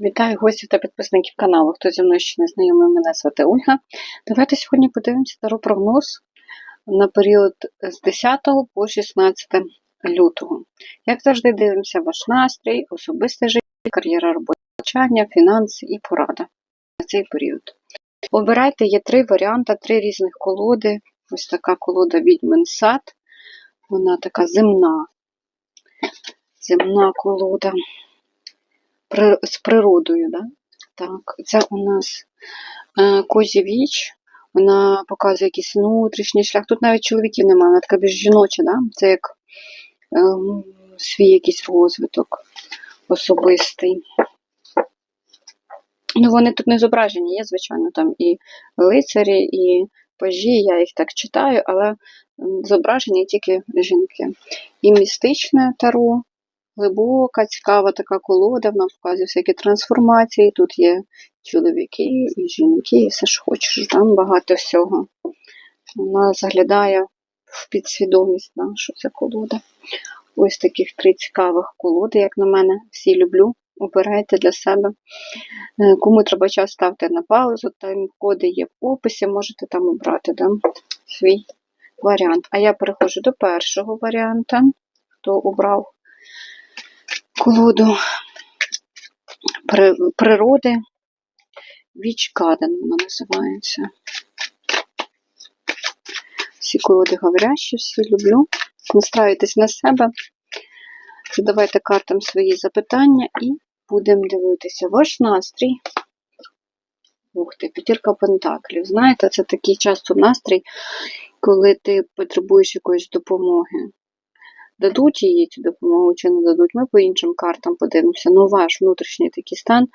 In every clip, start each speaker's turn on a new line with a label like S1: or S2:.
S1: Вітаю гостів та підписників каналу. Хто зі мною ще не знайомий, мене звати Ольга. Давайте сьогодні подивимося таро прогноз на період з 10 по 16 лютого. Як завжди, дивимося ваш настрій, особисте життя, кар'єра навчання, фінанси і порада на цей період. Обирайте, є три варіанти, три різних колоди. Ось така колода Відьмин сад. Вона така земна, земна колода з природою. Да? Так, це у нас е, козі віч. Вона показує якийсь внутрішній шлях. Тут навіть чоловіків немає, вона така більш жіноча, да? це як ем, свій якийсь розвиток особистий. Ну, вони тут не зображені, є, звичайно, там і лицарі, і пажі, я їх так читаю, але зображені тільки жінки. І містичне таро, глибока, цікава така колода, вона показує всякі трансформації. Тут є чоловіки і жінки, і все ж хочеш, там багато всього. Вона заглядає в підсвідомість нашу ця колода. Ось таких три цікавих колоди, як на мене, всі люблю. Обирайте для себе. Е, Кому треба час ставте на паузу, тайм-коди є в описі, можете там обрати да, свій варіант. А я переходжу до першого варіанта, хто обрав колоду природи. Вічкаден вона називається. Всі колоди говорящі, всі люблю. Настраюйтесь на себе. Задавайте картам свої запитання і будемо дивитися. Ваш настрій. Ух ти, п'ятірка пентаклів. Знаєте, це такий часто настрій, коли ти потребуєш якоїсь допомоги. Дадуть їй цю допомогу чи не дадуть, ми по іншим картам подивимося. Ну, ваш внутрішній такий стан,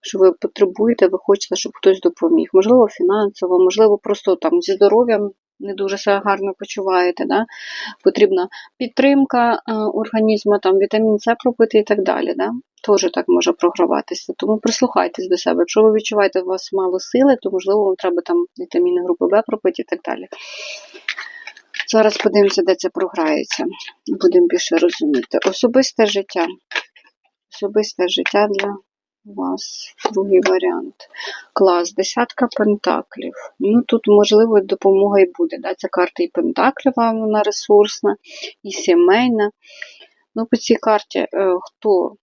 S1: що ви потребуєте, ви хочете, щоб хтось допоміг. Можливо, фінансово, можливо, просто там зі здоров'ям не дуже себе гарно почуваєте. Да? Потрібна підтримка е, організму, там вітамін С пропити і так далі. Да? Теж так може програватися. Тому прислухайтесь до себе. Якщо ви відчуваєте, у вас мало сили, то можливо вам треба там вітаміни групи Б пропити і так далі. Зараз подивимося, де це програється. Будемо більше розуміти. Особисте життя. Особисте життя для вас. Другий варіант. Клас, десятка пентаклів. Ну тут, можливо, допомога і буде. Да? Ця карта і пентаклева, вона ресурсна, і сімейна. Ну, по цій карті, е, хто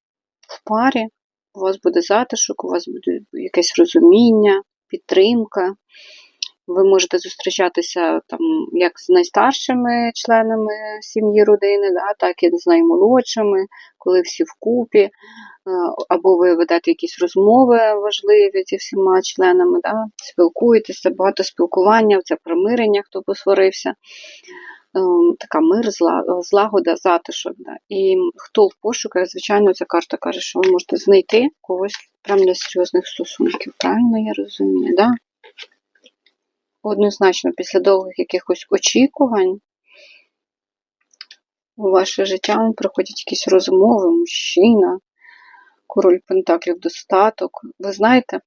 S1: в парі, у вас буде затишок, у вас буде якесь розуміння, підтримка. Ви можете зустрічатися там як з найстаршими членами сім'ї родини, да, так і з наймолодшими, коли всі вкупі, Е, або ви ведете якісь розмови важливі зі всіма членами, да, спілкуєтеся, багато спілкування, це примирення, хто посварився. Ем, Така мир, зла- злагода, затишок. Да. І хто в пошуках, звичайно, ця карта каже, що ви можете знайти когось прямо для серйозних стосунків. Правильно я розумію, да? Однозначно, після довгих якихось очікувань у ваше життя приходять якісь розмови, мужчина, король Пентаклів, достаток. Ви знаєте,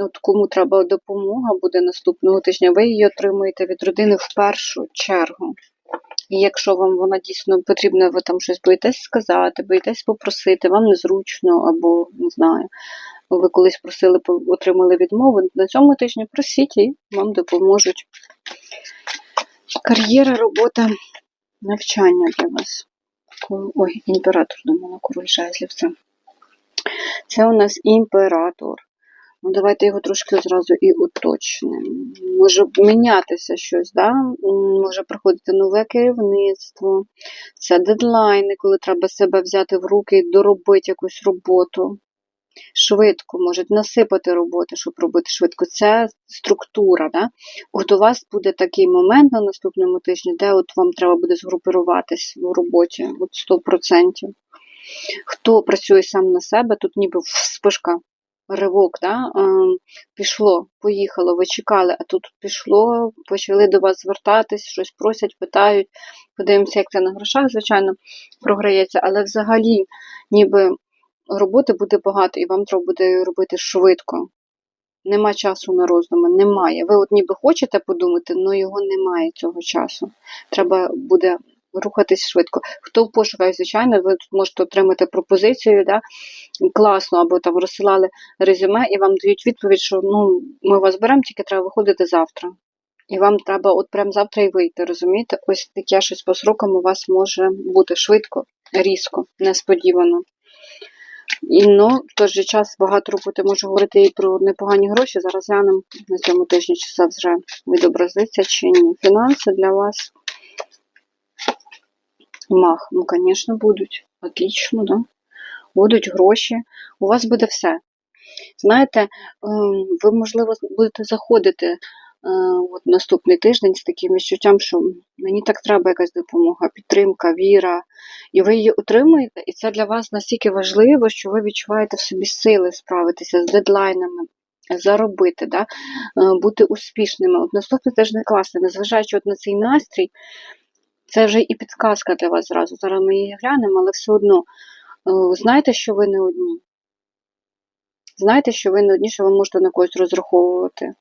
S1: от кому треба допомога буде наступного тижня, ви її отримуєте від родини в першу чергу. І якщо вам вона дійсно потрібна, ви там щось боїтесь сказати, боїтесь попросити, вам незручно, або не знаю, ви колись просили, отримали відмову. На цьому тижні просіть і вам допоможуть. Кар'єра, робота, навчання для вас. Ой, імператор думала, король жезлів. Це. це у нас імператор. Ну, давайте його трошки зразу і уточнимо. Може мінятися щось, да? Може приходити нове керівництво. Це дедлайни, коли треба себе взяти в руки і доробити якусь роботу. Швидко, можуть насипати роботи, щоб робити швидко. Це структура. Да? От у вас буде такий момент на наступному тижні, де от вам треба буде згрупуватись в роботі от 100%. Хто працює сам на себе, тут ніби вспишка, ривок, да? ем, пішло, поїхало, ви чекали, а тут пішло, почали до вас звертатись, щось просять, питають. Подивимося, як це на грошах, звичайно, програється, але взагалі, ніби роботи буде багато, і вам треба буде робити швидко. Нема часу на роздуми, немає. Ви от ніби хочете подумати, але його немає цього часу. Треба буде рухатись швидко. Хто в пошуках, звичайно, ви тут можете отримати пропозицію, да? класно, або там розсилали резюме і вам дають відповідь, що ну, ми вас беремо, тільки треба виходити завтра. І вам треба от прямо завтра і вийти, розумієте? Ось таке щось по срокам у вас може бути швидко, різко, несподівано. І ну, в той же час багато роботи можу говорити і про непогані гроші. Зараз глянемо на цьому тижні, чи це вже відобразиться чи ні. Фінанси для вас. Мах, ну, звісно, будуть. Отлично, да? Будуть гроші. У вас буде все. Знаєте, ем, ви, можливо, будете заходити от наступний тиждень з таким відчуттям, що мені так треба якась допомога, підтримка, віра, і ви її отримуєте, і це для вас настільки важливо, що ви відчуваєте в собі сили справитися з дедлайнами, заробити, да? е, бути успішними. От наступний тиждень класний, незважаючи от на цей настрій, це вже і підказка для вас зразу. Зараз ми її глянемо, але все одно е, знаєте, що ви не одні. Знаєте, що ви не одні, що ви можете на когось розраховувати.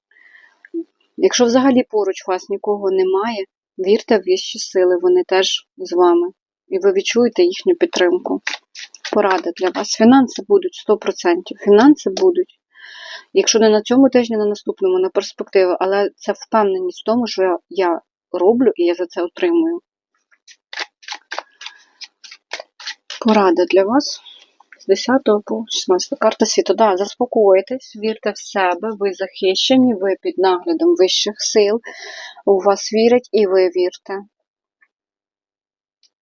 S1: Якщо взагалі поруч вас нікого немає, вірте в вищі сили, вони теж з вами. І ви відчуєте їхню підтримку. Порада для вас. Фінанси будуть 100%. Фінанси будуть. Якщо не на цьому тижні, на наступному, на перспективу, але це впевненість в тому, що я, я роблю і я за це отримую. Порада для вас з 10 по 16 карта світу. Да, заспокойтесь, вірте в себе, ви захищені, ви під наглядом вищих сил, у вас вірять і ви вірте.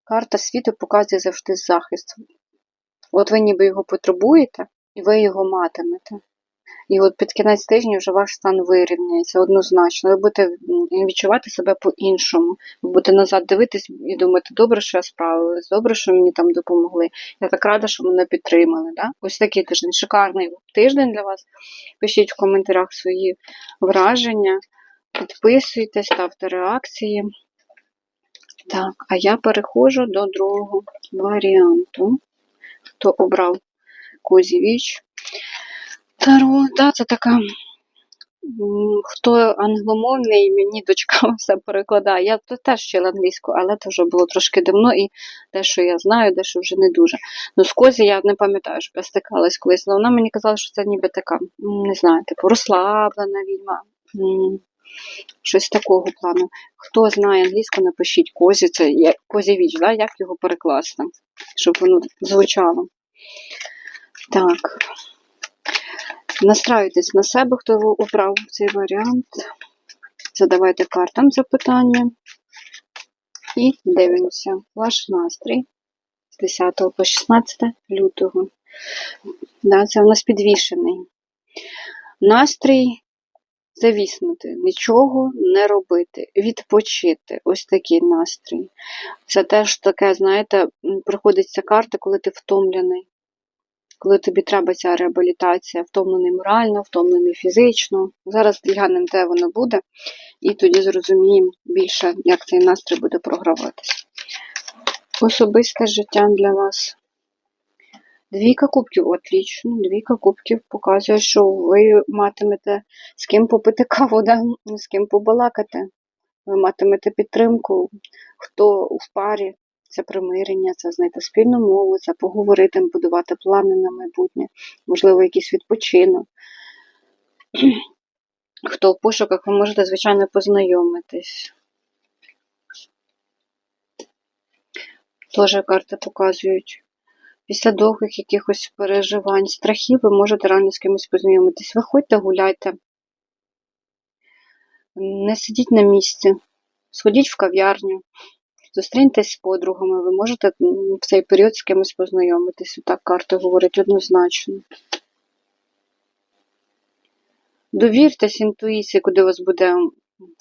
S1: Карта світу показує завжди захист. От ви ніби його потребуєте, і ви його матимете. І от під кінець тижня вже ваш стан вирівняється однозначно. Ви будете відчувати себе по-іншому. Ви будете назад дивитись і думати, добре, що я справилась, добре, що мені там допомогли. Я так рада, що мене підтримали. Да? Ось такий тиждень, шикарний тиждень для вас. Пишіть в коментарях свої враження, підписуйтесь, ставте реакції. Так, а я переходжу до другого варіанту. Хто обрав Козі Віч? Таро, да, це така. Хто англомовний, мені дочка все перекладає. Я теж вчила англійську, але це вже було трошки давно, і те, що я знаю, дещо вже не дуже. Ну, з козі я не пам'ятаю, що я стикалась колись, але вона мені казала, що це ніби така, не знаю, типу розслаблена відьма. Щось такого плану. Хто знає англійську, напишіть козі, це як козі віч, да? як його перекласти, щоб воно звучало. Так. Настраюйтесь на себе, хто обрав цей варіант. Задавайте картам запитання. І дивимося ваш настрій з 10 по 16 лютого. Да, Це у нас підвішений. Настрій завіснути, нічого не робити, відпочити. Ось такий настрій. Це теж таке, знаєте, приходиться карта, коли ти втомлений коли тобі треба ця реабілітація, втомлений морально, втомлений фізично. Зараз глянемо, де воно буде, і тоді зрозуміємо більше, як цей настрій буде програватися. Особисте життя для вас. Двійка кубків, отлично, двійка кубків показує, що ви матимете з ким попити каву, да? з ким побалакати. Ви матимете підтримку, хто в парі, це примирення, це знайти спільну мову, це поговорити, будувати плани на майбутнє, можливо, якийсь відпочинок. Хто в пошуках, ви можете, звичайно, познайомитись. Теж карти показують. Після довгих якихось переживань, страхів, ви можете реально з кимось познайомитись. Виходьте, гуляйте, не сидіть на місці, сходіть в кав'ярню. Зустріньтесь з подругами, ви можете в цей період з кимось познайомитись. Так карта говорить однозначно. Довіртесь інтуїції, куди вас буде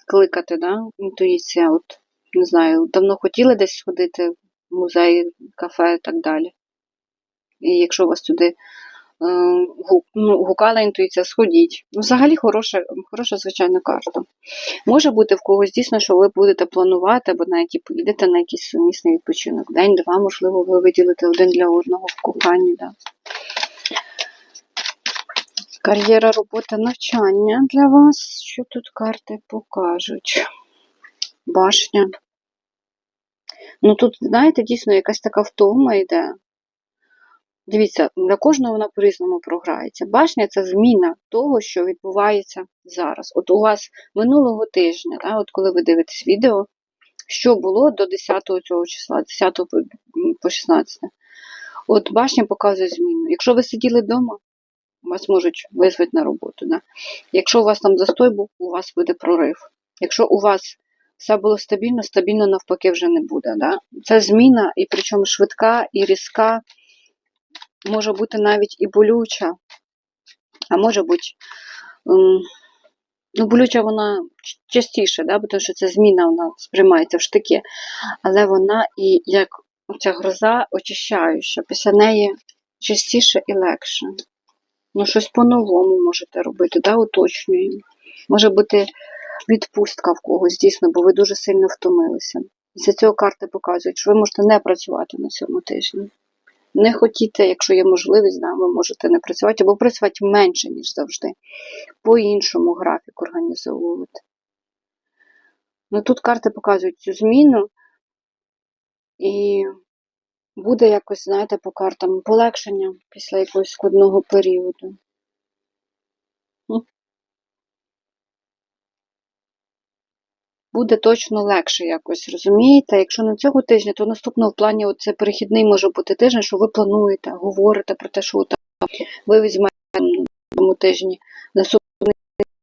S1: кликати, да? інтуїція. От, Не знаю, давно хотіли десь сходити в музей, кафе і так далі. І якщо вас туди ну, гукала інтуїція, сходіть. Ну, Взагалі хороша, хороша, звичайна карта. Може бути в когось дійсно, що ви будете планувати, або навіть і поїдете на якийсь сумісний відпочинок. День-два, можливо, ви виділите один для одного в коханні. Да. Кар'єра, робота, навчання для вас. Що тут карти покажуть? Башня. Ну тут, знаєте, дійсно якась така втома йде. Дивіться, для кожного вона по-різному програється. Башня це зміна того, що відбувається зараз. От у вас минулого тижня, да, от коли ви дивитесь відео, що було до 10 цього числа, 10 по- по 16. От башня показує зміну. Якщо ви сиділи вдома, вас можуть визвати на роботу. Да? Якщо у вас там застой був, у вас буде прорив. Якщо у вас все було стабільно, стабільно навпаки вже не буде. Да? Це зміна, і причому швидка і різка, може бути навіть і болюча, а може бути. ем, Ну, болюча вона частіше, да? тому що це зміна вона сприймається в штики, але вона і як ця гроза очищаюча, після неї частіше і легше. Ну, щось по-новому можете робити, да? уточнюємо. Може бути відпустка в когось, дійсно, бо ви дуже сильно втомилися. Після цього карти показують, що ви можете не працювати на цьому тижні. Не хотіти, якщо є можливість, да, ви можете не працювати, або працювати менше, ніж завжди. По-іншому графік організовувати. Ну тут карти показують цю зміну, і буде якось, знаєте, по картам полегшення після якогось складного періоду. Буде точно легше якось, розумієте? Якщо не цього тижня, то наступного в плані це перехідний може бути тиждень, що ви плануєте, говорите про те, що там ви візьмете на цьому тижні наступний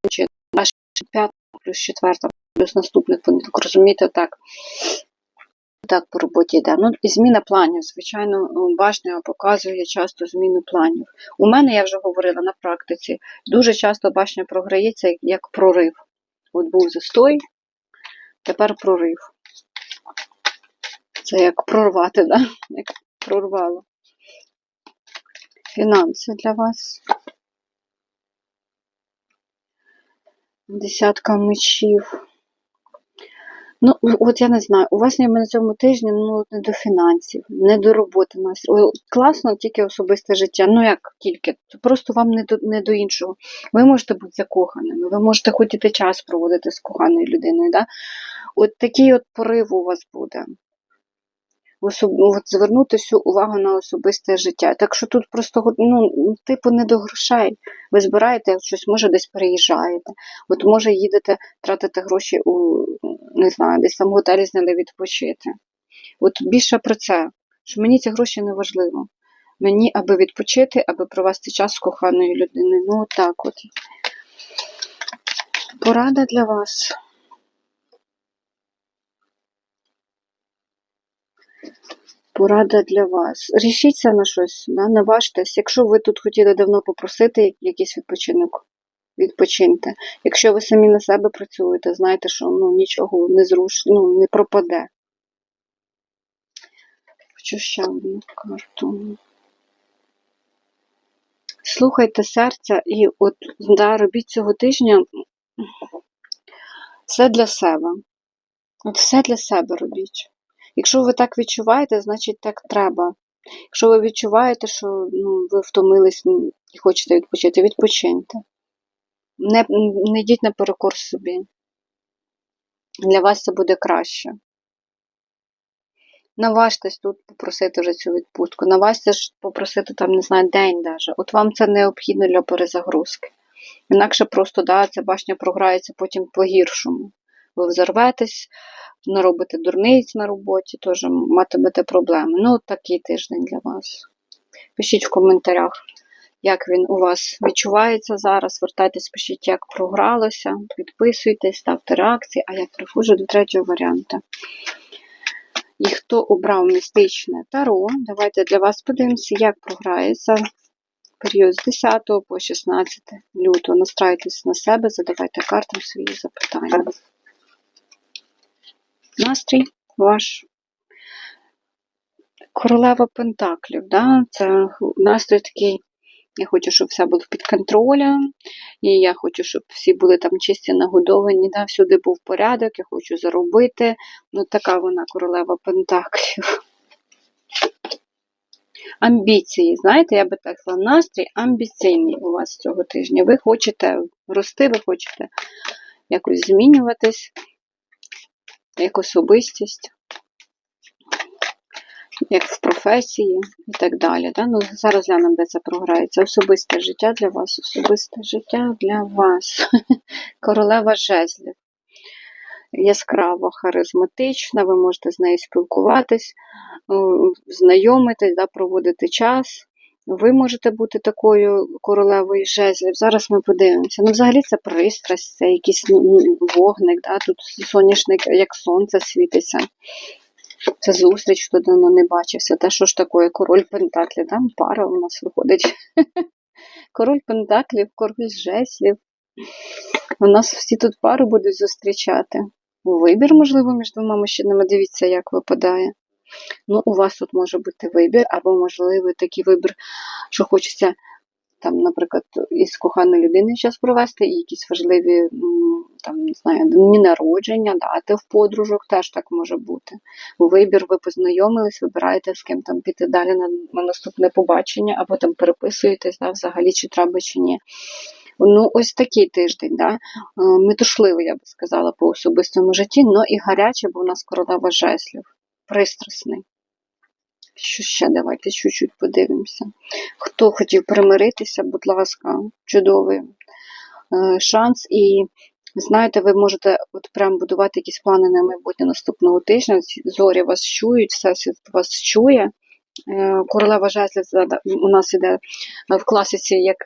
S1: чи наш п'ятий плюс четверта, плюс наступний понеділок, розумієте, так. Так по роботі йде. Ну і зміна планів. Звичайно, башня показує часто зміну планів. У мене, я вже говорила на практиці, дуже часто башня програється як прорив. От був застой, тепер прорив. Це як прорвати, да? як прорвало. Фінанси для вас. Десятка мечів. Ну, от я не знаю, у вас на цьому тижні ну, не до фінансів, не до роботи. Класно тільки особисте життя. Ну як тільки, просто вам не до, не до іншого. Ви можете бути закоханими, ви можете хотіти час проводити з коханою людиною. Да? От такий от порив у вас буде. От звернути всю увагу на особисте життя. Так що тут просто ну, типу не до грошей. Ви збираєте щось, може десь переїжджаєте. От може їдете тратити гроші у не знаю, десь там готелі зняли відпочити. От більше про це, що мені ці гроші не важливо. Мені аби відпочити, аби провести час з коханою людиною. Ну, так от. Порада для вас. Порада для вас. Рішіться на щось, да? наважтесь. Якщо ви тут хотіли давно попросити якийсь відпочинок, відпочиньте. Якщо ви самі на себе працюєте, знайте, що ну, нічого не зруш, ну, не пропаде. Хочу ще одну карту. Слухайте серця і от да, робіть цього тижня все для себе. От все для себе робіть. Якщо ви так відчуваєте, значить так треба. Якщо ви відчуваєте, що ну, ви втомились і хочете відпочити, відпочиньте. Не, не йдіть наперекор собі. Для вас це буде краще. Наважтесь тут попросити вже цю відпустку. Наважтесь попросити там, не знаю, день даже. От вам це необхідно для перезагрузки. Інакше просто, да, ця башня програється потім по-гіршому. Ви взорветесь, наробите дурниць на роботі, теж матимете проблеми. Ну, такий тиждень для вас. Пишіть в коментарях, як він у вас відчувається зараз. Вертайтесь, пишіть, як програлося, підписуйтесь, ставте реакції, а я приходжу до третього варіанту. І хто обрав містичне таро, давайте для вас подивимося, як програється період з 10 по 16 лютого. Настраюйтесь на себе, задавайте картам свої запитання. Настрій ваш. Королева Пентаклів, да? це настрій такий. Я хочу, щоб все було під контролем, і я хочу, щоб всі були там чисті нагодовані, да? всюди був порядок, я хочу заробити. Ну, така вона королева Пентаклів. Амбіції, знаєте, я би так сказала, настрій амбіційний у вас цього тижня. Ви хочете рости, ви хочете якось змінюватись, як особистість. як в професії і так далі. Да? Ну, зараз глянемо, де це програється. Особисте життя для вас, особисте життя для вас. Королева жезлів. Яскраво, харизматична, ви можете з нею спілкуватись, знайомитись, да, проводити час. Ви можете бути такою королевою жезлів. Зараз ми подивимося. Ну, взагалі це пристрасть, це якийсь ну, вогник, да? тут соняшник, як сонце світиться. Це зустріч, хто давно не бачився. Та що ж таке, король Пентаклів, там пара у нас виходить. Король Пентаклів, король жеслів. У нас всі тут пару будуть зустрічати. Вибір, можливо, між двома мужчинами. Дивіться, як випадає. Ну, у вас тут може бути вибір, або, можливо, такий вибір, що хочеться, там, наприклад, із коханою людиною час провести, і якісь важливі, там, не знаю, дні народження, дати в подружок, теж так може бути. Вибір, ви познайомились, вибираєте, з ким там піти далі на, на наступне побачення, або там переписуєтесь, да, взагалі, чи треба, чи ні. Ну, ось такий тиждень, да? е, метушливий, я би сказала, по особистому житті, але і гарячий, бо у нас королева жеслів, пристрасний. Що ще давайте чуть-чуть подивимося. Хто хотів примиритися, будь ласка, чудовий е, шанс. І знаєте, ви можете от прям будувати якісь плани на майбутнє наступного тижня. Зорі вас чують, всесвіт вас чує. Е, Королева жезлів у нас іде в класиці як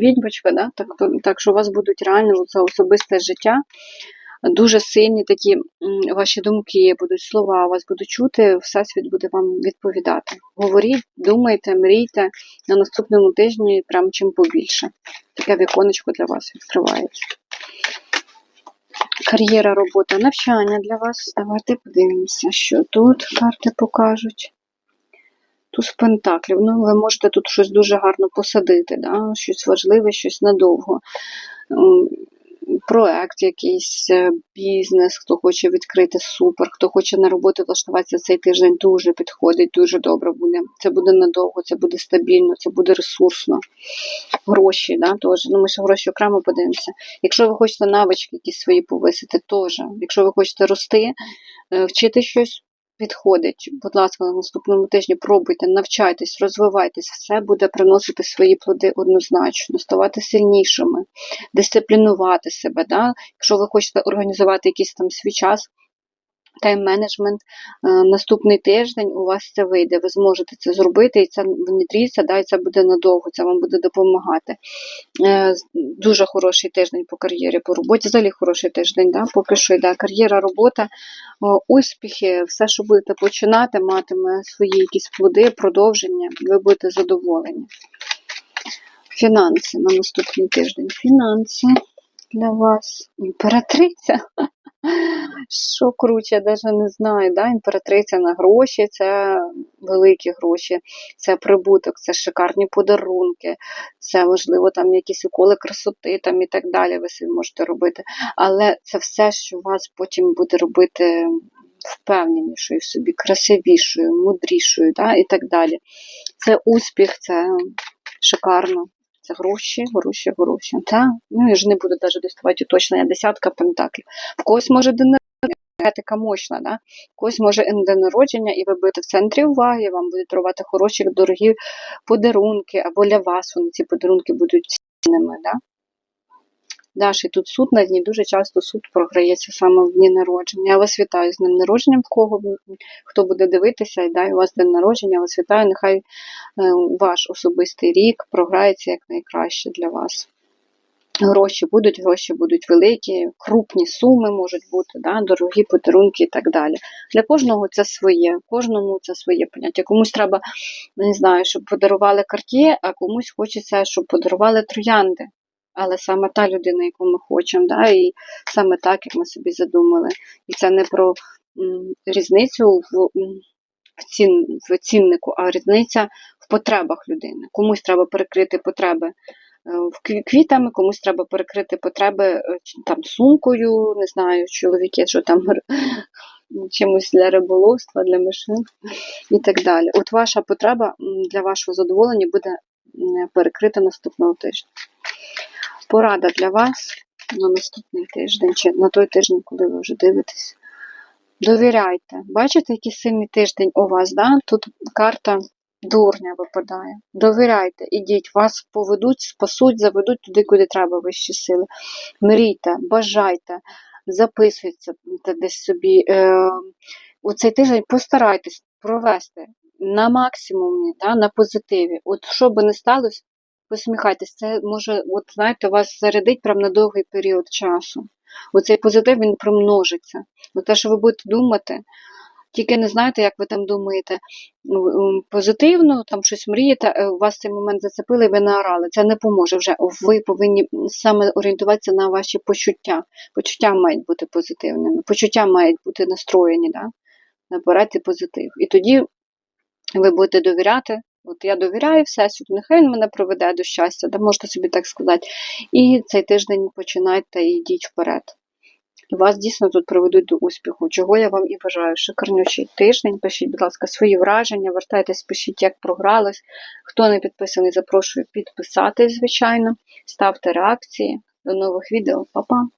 S1: відьмочка, да? так, так що у вас будуть реально це особисте життя. Дуже сильні такі ваші думки, будуть слова, вас будуть чути, всесвіт буде вам відповідати. Говоріть, думайте, мрійте на наступному тижні, прям чим побільше. Таке віконечко для вас відкривається. Кар'єра, робота, навчання для вас. Давайте подивимося, що тут карти покажуть. Туз пентаклів. Ну, ви можете тут щось дуже гарно посадити, да? щось важливе, щось надовго. Проект якийсь, е, бізнес, хто хоче відкрити супер, хто хоче на роботу влаштуватися цей тиждень, дуже підходить, дуже добре буде. Це буде надовго, це буде стабільно, це буде ресурсно. Гроші, да, теж. Ну, ми ще гроші окремо подивимося. Якщо ви хочете навички якісь свої повисити, теж. Якщо ви хочете рости, е, вчити щось, підходить. Будь ласка, на наступному тижні пробуйте, навчайтесь, розвивайтесь, все буде приносити свої плоди однозначно, ставати сильнішими, дисциплінувати себе. Да? Якщо ви хочете організувати якийсь там свій час, тайм-менеджмент, е, наступний тиждень у вас це вийде, ви зможете це зробити, і це внедріться, да, і це буде надовго, це вам буде допомагати. Е, Дуже хороший тиждень по кар'єрі, по роботі, взагалі хороший тиждень, да, поки що йде кар'єра, робота, успіхи, все, що будете починати, матиме свої якісь плоди, продовження, ви будете задоволені. Фінанси на наступний тиждень. Фінанси для вас. Імператриця. Що круче, я навіть не знаю. Да? Імператриця на гроші це великі гроші, це прибуток, це шикарні подарунки, це, можливо, там якісь уколи красоти там і так далі. Ви собі можете робити. Але це все, що вас потім буде робити впевненішою собі, красивішою, мудрішою да? і так далі. Це успіх, це шикарно. Це гроші, гроші, гроші. Та? Ну, я ж не буду навіть доставати уточнення. Десятка пентаклів. В когось може день енергетика мощна, да? в когось може день народження, і ви будете в центрі уваги, вам будуть дарувати хороші, дорогі подарунки, або для вас вони ці подарунки будуть цінними. Да? Даш, і тут суд на дні, дуже часто суд програється саме в дні народження. Я вас вітаю з днем народження, в кого хто буде дивитися, і дай у вас день народження, я вас вітаю. Нехай е, ваш особистий рік програється як найкраще для вас. Гроші будуть, гроші будуть великі, крупні суми можуть бути, да, дорогі подарунки і так далі. Для кожного це своє, кожному це своє поняття. Комусь треба, не знаю, щоб подарували карт'є, а комусь хочеться, щоб подарували троянди. Але саме та людина, яку ми хочемо, да, і саме так, як ми собі задумали. І це не про м, різницю в, в, цін, в ціннику, а різниця в потребах людини. Комусь треба перекрити потреби е, в квітами, комусь треба перекрити потреби е, там сумкою, не знаю, чоловіки, що там чимось для риболовства, для мишин і так далі. От ваша потреба для вашого задоволення буде перекрита наступного тижня. Порада для вас на наступний тиждень, чи на той тиждень, коли ви вже дивитесь. Довіряйте. Бачите, який сильний тиждень у вас, да? Тут карта дурня випадає. Довіряйте, ідіть, вас поведуть, спасуть, заведуть туди, куди треба вищі сили. Мрійте, бажайте, записуйте десь собі. Е, у цей тиждень постарайтесь провести на максимумі, да, на позитиві. От що би не сталося, посміхайтесь. Це може, от знаєте, вас зарядить прямо на довгий період часу. Оцей позитив він примножиться. От те, що ви будете думати, тільки не знаєте, як ви там думаєте позитивно, там щось мрієте, е, у вас цей момент зацепили, і ви наорали. Це не поможе вже. Ви повинні саме орієнтуватися на ваші почуття. Почуття мають бути позитивними, почуття мають бути настроєні, да? набирати позитив. І тоді ви будете довіряти. От я довіряю Всесвіту, нехай він мене проведе до щастя, да, можете собі так сказати. І цей тиждень починайте і йдіть вперед. І вас дійсно тут приведуть до успіху, чого я вам і бажаю. Шикарнючий тиждень. Пишіть, будь ласка, свої враження, вертайтесь, пишіть, як програлось. Хто не підписаний, запрошую підписатись, звичайно. Ставте реакції. До нових відео. Па-па!